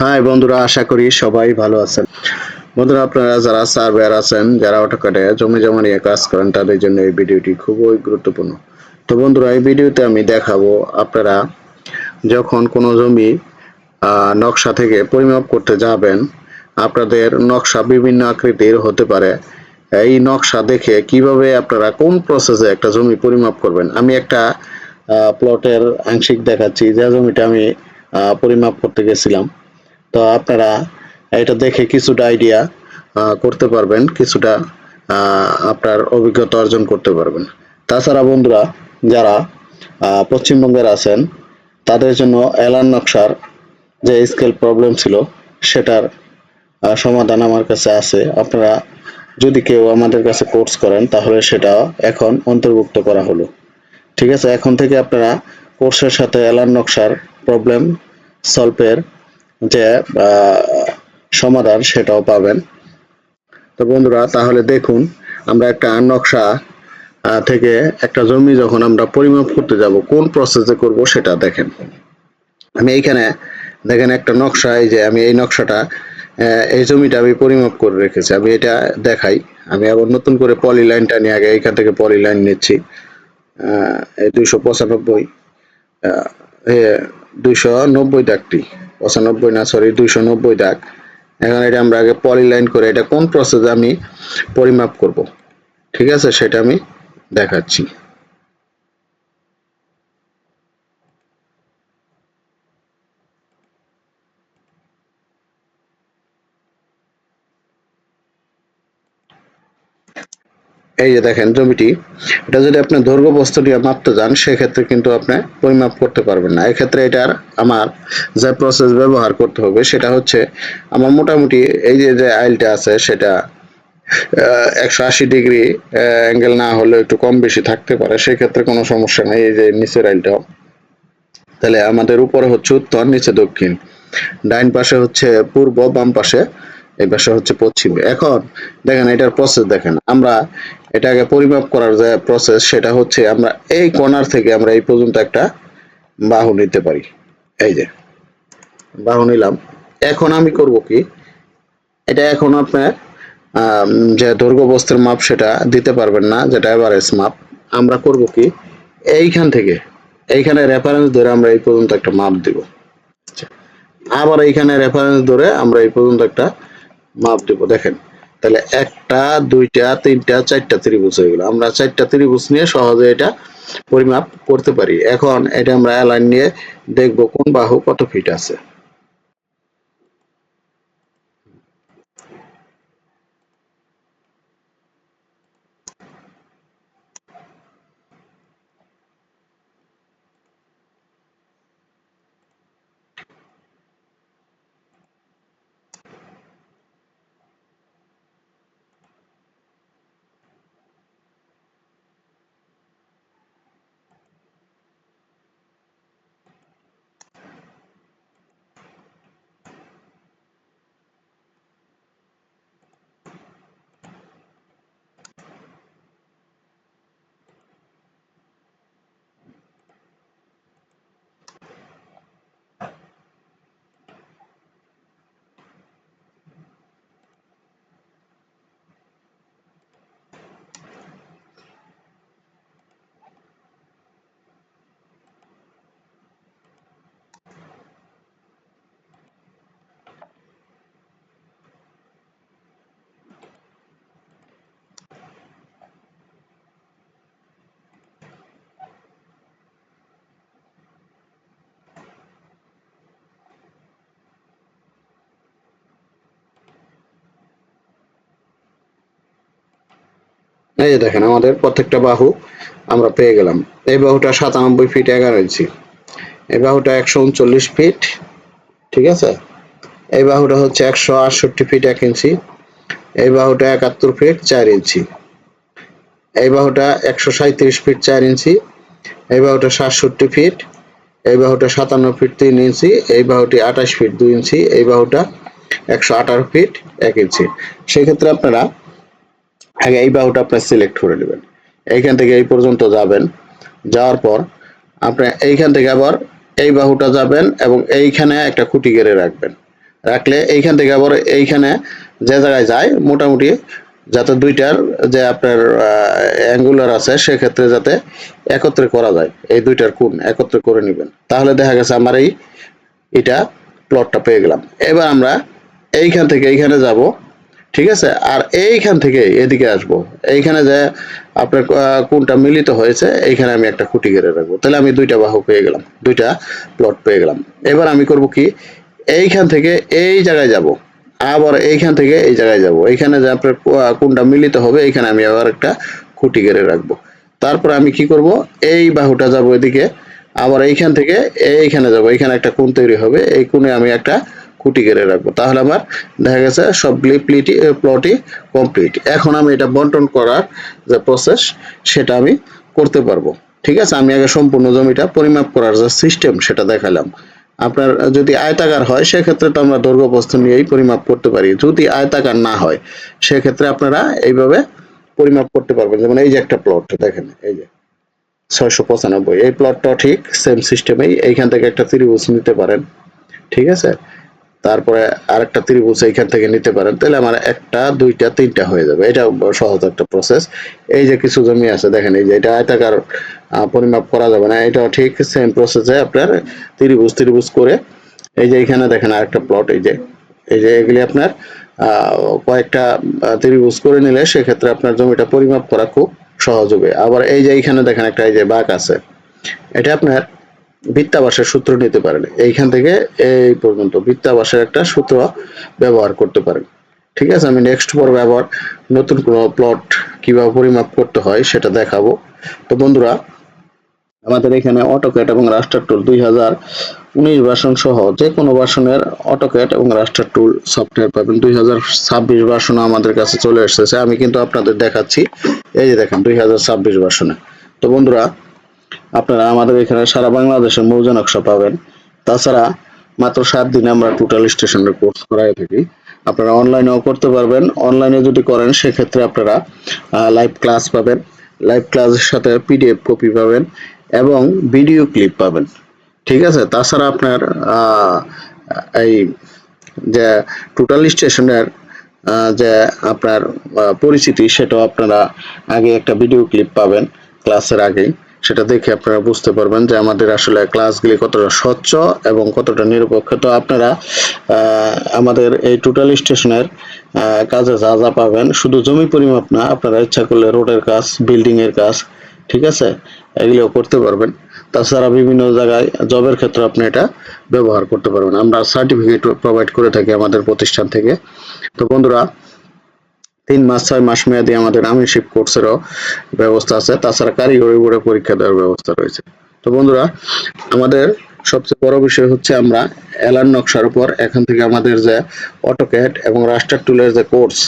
High বন্ধুরা, আশা করি সবাই ভালো আছেন। বন্ধুরা, আপনারা যারা সার্ভেয়ার আছেন, যারা অটোকাটে জমি জমা নিয়ে কাজ করেন, তাদের জন্য এই ভিডিওটি খুবই গুরুত্বপূর্ণ। তো বন্ধুরা, এই ভিডিওতে আমি দেখাবো আপনারা যখন কোনো জমি নকশা থেকে পরিমাপ করতে যাবেন, আপনাদের নকশা বিভিন্ন আকৃতির হতে পারে। এই নকশা দেখে কীভাবে আপনারা কোন প্রসেসে একটা জমি পরিমাপ করবেন? আমি একটা প্লটের আংশিক দেখাচ্ছি, যে জমিটা আমি পরিমাপ করতে গেছিলাম। তো আপনারা এটা দেখে কিছুটা আইডিয়া করতে পারবেন, কিছুটা আপনার অভিজ্ঞতা অর্জন করতে পারবেন। তাছাড়া বন্ধুরা, যারা পশ্চিমবঙ্গের আছেন, তাদের জন্য এলান নকশার যে স্কেল প্রবলেম ছিল, সেটার সমাধান আমার কাছে আছে। আপনারা যদি কেউ আমাদের কাছে কোর্স করেন, তাহলে সেটা এখন অন্তর্ভুক্ত করা হলো। ঠিক আছে? এখন থেকে আপনারা কোর্সের সাথে এলান নকশার প্রবলেম সলভের যে সমাধান সেটাও পাবেন। তো বন্ধুরা, তাহলে দেখুন, আমরা একটা নকশা থেকে একটা জমি যখন আমরা পরিমাপ করতে যাব, কোন প্রসেসে করব সেটা দেখেন। আমি এইখানে দেখেন একটা নকশা, এই যে আমি এই নকশাটা এই জমিটা আমি পরিমাপ করে রেখেছি। আমি এটা দেখাই। আমি আবার নতুন করে পলি লাইনটা নিয়ে আগে এইখান থেকে পলি লাইন নিচ্ছি দুইশো পঁচানব্বই দুইশো নব্বই দাগটি পঁচানব্বই না সরি দুইশো নব্বই দাগ। এখন এটা আমরা আগে পলি লাইন করে এটা কোন প্রসেসে আমি পরিমাপ করব? ঠিক আছে, সেটা আমি দেখাচ্ছি। এই যে দেখেন জমিটি, এটা যদি আপনি দৈর্ঘ্য বস্তু দিয়ে মাপতে যান, সেক্ষেত্রে কিন্তু আপনি পরিমাপ করতে পারবেন না। এক্ষেত্রে এটার আমার যে প্রসেস ব্যবহার করতে হবে, সেটা হচ্ছে আমার মোটামুটি এই যে যে আইলটা আছে, সেটা একশো আশি ডিগ্রি অ্যাঙ্গেল না হলেও একটু কম বেশি থাকতে পারে, সেক্ষেত্রে কোনো সমস্যা নেই এই যে নিচের আইলটাও তাহলে আমাদের উপরে হচ্ছে উত্তর, নিচে দক্ষিণ। ডাইন পাশে হচ্ছে পূর্ব, বাম পাশে এই পাশে হচ্ছে পশ্চিম। এখন দেখেন এটার প্রসেস দেখেন। আমরা এটাকে পরিমাপ করার যে প্রসেস সেটা হচ্ছে আমরা এই কর্নার থেকে আমরা এই পর্যন্ত একটা বাহু নিতে পারি। এই যে, বাহু নিলাম। এখন আমি করব কি? এটা এখন আপনার যে দৈর্ঘ্য বস্তুর মাপ, সেটা দিতে পারবেন না, যেটা এভারেজ মাপ। আমরা করব কি? এইখান থেকে, এইখানে রেফারেন্স ধরে আমরা এই পর্যন্ত একটা মাপ দিব। আবার এইখানে রেফারেন্স ধরে আমরা এই পর্যন্ত একটা মাপ দেব, দেখেন। তাহলে একটা, দুইটা, তিনটা, চারটা ত্রিভুজ হয়ে গেল। আমরা চারটা ত্রিভুজ নিয়ে সহজে এটা পরিমাপ করতে পারি। এখন এটা আমরা অ্যালাইন নিয়ে দেখব কোন বাহু কত ফিট আছে। এই যে দেখেন, আমাদের প্রত্যেকটা বাহু আমরা পেয়ে গেলাম। এই বাহুটা সাতানব্বই ফিট এগারো ইঞ্চি এই বাহুটা একশো উনচল্লিশ ফিট ঠিক আছে? এই বাহুটা হচ্ছে একশো আটষট্টি ফিট এক ইঞ্চি এই বাহুটা একাত্তর ফিট চার ইঞ্চি এই বাহুটা একশো সাঁত্রিশ ফিট চার ইঞ্চি এই বাহুটা সাতষট্টি ফিট এই বাহুটা সাতান্ন ফিট তিন ইঞ্চি এই বাহুটি আঠাশ ফিট দুই ইঞ্চি এই বাহুটা একশো আঠারো ফিট এক ইঞ্চি সেক্ষেত্রে আপনারা আগে এই বাহুটা আপনি সিলেক্ট করে নেবেন। এইখান থেকে এই পর্যন্ত যাবেন। যাওয়ার পর আপনি এইখান থেকে আবার এই বাহুটা যাবেন এবং এইখানে একটা খুঁটি গেড়ে রাখবেন। রাখলে এইখান থেকে আবার এইখানে যে জায়গায় যায়, মোটামুটি যাতে দুইটার যে আপনার অ্যাঙ্গুলার আছে, সেক্ষেত্রে যাতে একত্রে করা যায়। এই দুইটার কোণ একত্রে করে নেবেন। তাহলে দেখা গেছে আমার এই, এটা প্লটটা পেয়ে গেলাম। এবার আমরা এইখান থেকে এইখানে যাব। ঠিক আছে? আর এইখান থেকে এদিকে আসব। এইখানে যে আপনার কোনটা মিলিত হয়েছে, এইখানে আমি একটা খুঁটি গেড়ে রাখব। তাহলে আমি দুইটা বাহু পেয়ে গেলাম, দুইটা প্লট পেয়ে গেলাম। এবার আমি করব কি? এইখান থেকে এই জায়গায় যাব। আবার এইখান থেকে এই জায়গায় যাব। এইখানে যে আপনার কোনটা মিলিত হবে, এইখানে আমি আবার একটা খুঁটি গেড়ে রাখব। তারপর আমি কি করব? এই বাহুটা যাব এদিকে। আবার এইখান থেকে এইখানে যাব। এইখানে একটা কোণ তৈরি হবে। এই কোণে আমি একটা খুঁটি গেড়ে রাখব। তাহলে আমার দেখা গেছে সবগুলি প্লিটি প্লটই কমপ্লিট এখন আমি এটা বন্টন করার যে প্রসেস সেটা আমি করতে পারব। ঠিক আছে? আমি আগে সম্পূর্ণ জমিটা পরিমাপ করার যে সিস্টেম সেটা দেখালাম। আপনার যদি আয়তাকার হয়, সেক্ষেত্রে তো আমরা দৈর্ঘ্য প্রস্থ নিয়েই পরিমাপ করতে পারি। যদি আয়তাকার না হয়, সেক্ষেত্রে আপনারা এইভাবে পরিমাপ করতে পারবেন। যেমন এই যে একটা প্লট দেখেন, এই যে ছয়শো পঁচানব্বই। এই প্লটটা ঠিক সেম সিস্টেমেই এইখান থেকে একটা ত্রিভুজ নিতে পারেন। ঠিক আছে? তারপরে আরেকটা ত্রিভুজ এইখান থেকে নিতে পারেন, তাহলে আমার একটা, দুইটা, তিনটা হয়ে যাবে। এটা সহজ একটা প্রসেস এই যে কিছু জমি আছে, দেখেন এই যে এটা আয়তাকার পরিমাপ করা যাবে না। এটাও ঠিক সেম প্রসেসে আপনার ত্রিভুজ ত্রিভুজ করে এই যে এখানে দেখেন আরেকটা প্লট এই যে এই যে এগুলি আপনার কয়েকটা ত্রিভুজ করে নিলে সেক্ষেত্রে আপনার জমিটা পরিমাপ করা খুব সহজ হবে। আবার এই যে এইখানে দেখেন একটা, এই যে বাঘ আছে, এটা আপনার বৃত্তাবাসের সূত্র নিতে পারেন। এইখান থেকে এই পর্যন্ত বৃত্তাবাসের একটা সূত্র ব্যবহার করতে পারেন। ঠিক আছে? আমি নেক্সট পর্বে আবার নতুন কোনো প্লট কীভাবে পরিমাপ করতে হয় সেটা দেখাবো। তো বন্ধুরা, আমাদের এখানে অটোক্যাট এবং রাস্টার টুল দুই হাজার উনিশ ভার্সন সহ যে কোনো ভার্সনের অটোক্যাট এবং রাস্টার টুল সফটওয়্যার পাবেন। দুই হাজার ছাব্বিশ ভার্সন আমাদের কাছে চলে এসেছে। আমি কিন্তু আপনাদের দেখাচ্ছি। এই যে দেখেন, দুই হাজার ছাব্বিশ ভার্সনে তো বন্ধুরা আপনারা আমাদের এখানে সারা বাংলাদেশের মৌজা নকশা পাবেন। তাছাড়া মাত্র সাত দিনে আমরা টোটাল স্টেশনের কোর্স করাই থাকি। আপনারা অনলাইনেও করতে পারবেন। অনলাইনে যদি করেন, সেক্ষেত্রে আপনারা লাইভ ক্লাস পাবেন। লাইভ ক্লাসের সাথে পিডিএফ কপি পাবেন এবং ভিডিও ক্লিপ পাবেন। ঠিক আছে? তাছাড়া আপনার এই যে টোটাল স্টেশনের যে আপনার পরিচিতি, সেটাও আপনারা আগে একটা ভিডিও ক্লিপ পাবেন ক্লাসের আগেই। সেটা দেখে আপনারা বুঝতে পারবেন যে আমাদের আসলে ক্লাসগুলি কতটা স্বচ্ছ এবং কতটা নিরপেক্ষ। তো আপনারা আমাদের এই টোটাল স্টেশনের কাজে যা যা পাবেন, শুধু জমি পরিমাপ না, আপনারা ইচ্ছা করলে রোডের কাজ বিল্ডিং এর কাজ, ঠিক আছে? এগুলিও করতে পারবেন। তাছাড়া বিভিন্ন জায়গায় জবের ক্ষেত্রে আপনি এটা ব্যবহার করতে পারবেন। আমরা সার্টিফিকেট প্রোভাইড করে থাকি আমাদের প্রতিষ্ঠান থেকে। তো বন্ধুরা তিন মাস, ছয় মাস মেয়াদি আমাদের আমিনশিপ কোর্সেরও ব্যবস্থা আছে। তাছাড়া কারিগরি বোর্ডে পরীক্ষা দেওয়ার ব্যবস্থা রয়েছে। তো বন্ধুরা, আমাদের সবচেয়ে বড় বিষয় হচ্ছে আমরা এলান নকশার উপর এখান থেকে আমাদের যে অটোক্যাড এবং রাস্টার টুলের যে কোর্স,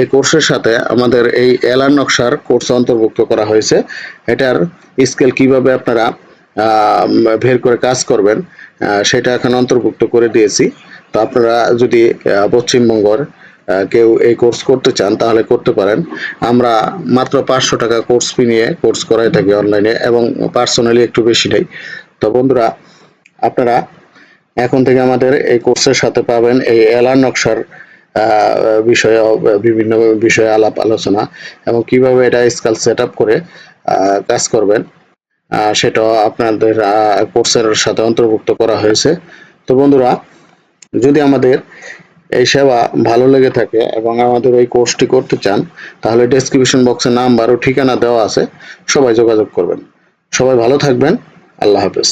এই কোর্সের সাথে আমাদের এই এলান নকশার কোর্স অন্তর্ভুক্ত করা হয়েছে। এটার স্কেল কীভাবে আপনারা বের করে কাজ করবেন সেটা এখন অন্তর্ভুক্ত করে দিয়েছি। তো আপনারা যদি পশ্চিমবঙ্গের কেউ এই কোর্স করতে চান, তাহলে করতে পারেন। আমরা মাত্র পাঁচশো টাকা কোর্স ফি নিয়ে কোর্স করাই থাকি অনলাইনে এবং পার্সোনালি একটু বেশি নেই। তো বন্ধুরা, আপনারা এখন থেকে আমাদের এই কোর্সের সাথে পাবেন এই এলার নকশার বিষয়ে, বিভিন্ন বিষয়ে আলাপ আলোচনা এবং কীভাবে এটা স্কাল সেট করে কাজ করবেন সেটাও আপনাদের কোর্সের সাথে অন্তর্ভুক্ত করা হয়েছে। তো বন্ধুরা, যদি আমাদের এই সেবা ভালো লেগে থাকে এবং আমাদের এই কোর্সটি করতে চান, তাহলে ডেসক্রিপশন বক্সে নাম্বার ও ঠিকানা দেওয়া আছে, সবাই যোগাযোগ করবেন। সবাই ভালো থাকবেন, আল্লাহ হাফেজ।